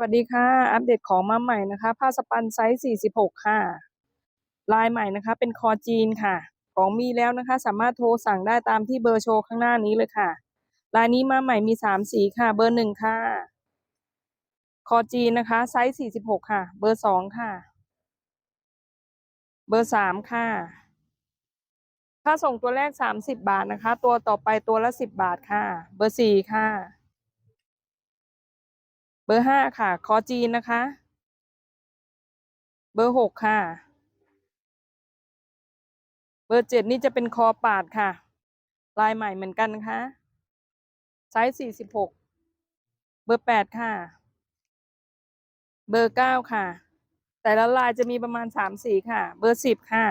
วัสดีค่ะ อัปเดตของมาใหม่นะคะ ผ้าสปันไซส์ 46 ค่ะ ลายใหม่นะคะ เป็นคอจีนค่ะ ของมีแล้วนะคะ สามารถโทรสั่งได้ตามที่เบอร์โชว์ข้างหน้านี้เลยค่ะ ลายนี้มาใหม่มี 3 สีค่ะ เบอร์หนึ่งค่ะ คอจีนนะคะ ไซส์ 46 ค่ะ เบอร์สองค่ะ เบอร์สามค่ะ ค่าส่งตัวแรก 30 บาทนะคะ ตัวต่อไปตัวละ 10 บาทค่ะ เบอร์สี่ค่ะ เบอร์ห้าค่ะ คอจีนนะคะ เบอร์หกค่ะ เบอร์เจ็ดนี่จะเป็นคอปาดค่ะ ลายใหม่เหมือนกันนะคะไซส์สี่สิบหกเบอร์แปดค่ะ เบอร์เก้าค่ะ แต่ละลายจะมีประมาณสามสีค่ะ เบอร์สิบค่ะ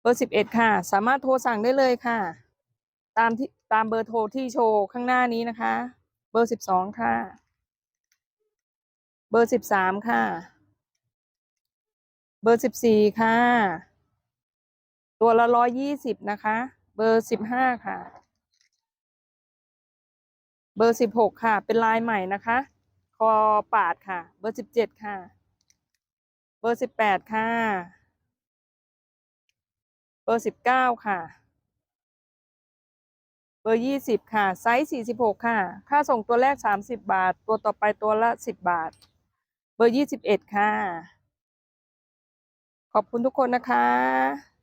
เบอร์สิบเอ็ดค่ะ สามารถโทรสั่งได้เลยค่ะ ตามที่ตามเบอร์โทรที่โชว์ข้างหน้านี้นะคะ เบอร์สิบสองค่ะ เบอร์สิบสามค่ะ เบอร์สิบสี่ค่ะ ตัวละร้อยยี่สิบนะคะ เบอร์สิบห้าค่ะ เบอร์สิบหกค่ะ เป็นลายใหม่นะคะ คอปาดค่ะ เบอร์สิบเจ็ดค่ะ เบอร์สิบแปดค่ะ เบอร์สิบเก้าค่ะเบอร์ยี่สิบค่ะ ไซส์สี่สิบหกค่ะ ค่าส่งตัวแรกสามสิบบาท ตัวต่อไปตัวละสิบบาท เบอร์ยี่สิบเอ็ดค่ะ ขอบคุณทุกคนนะคะ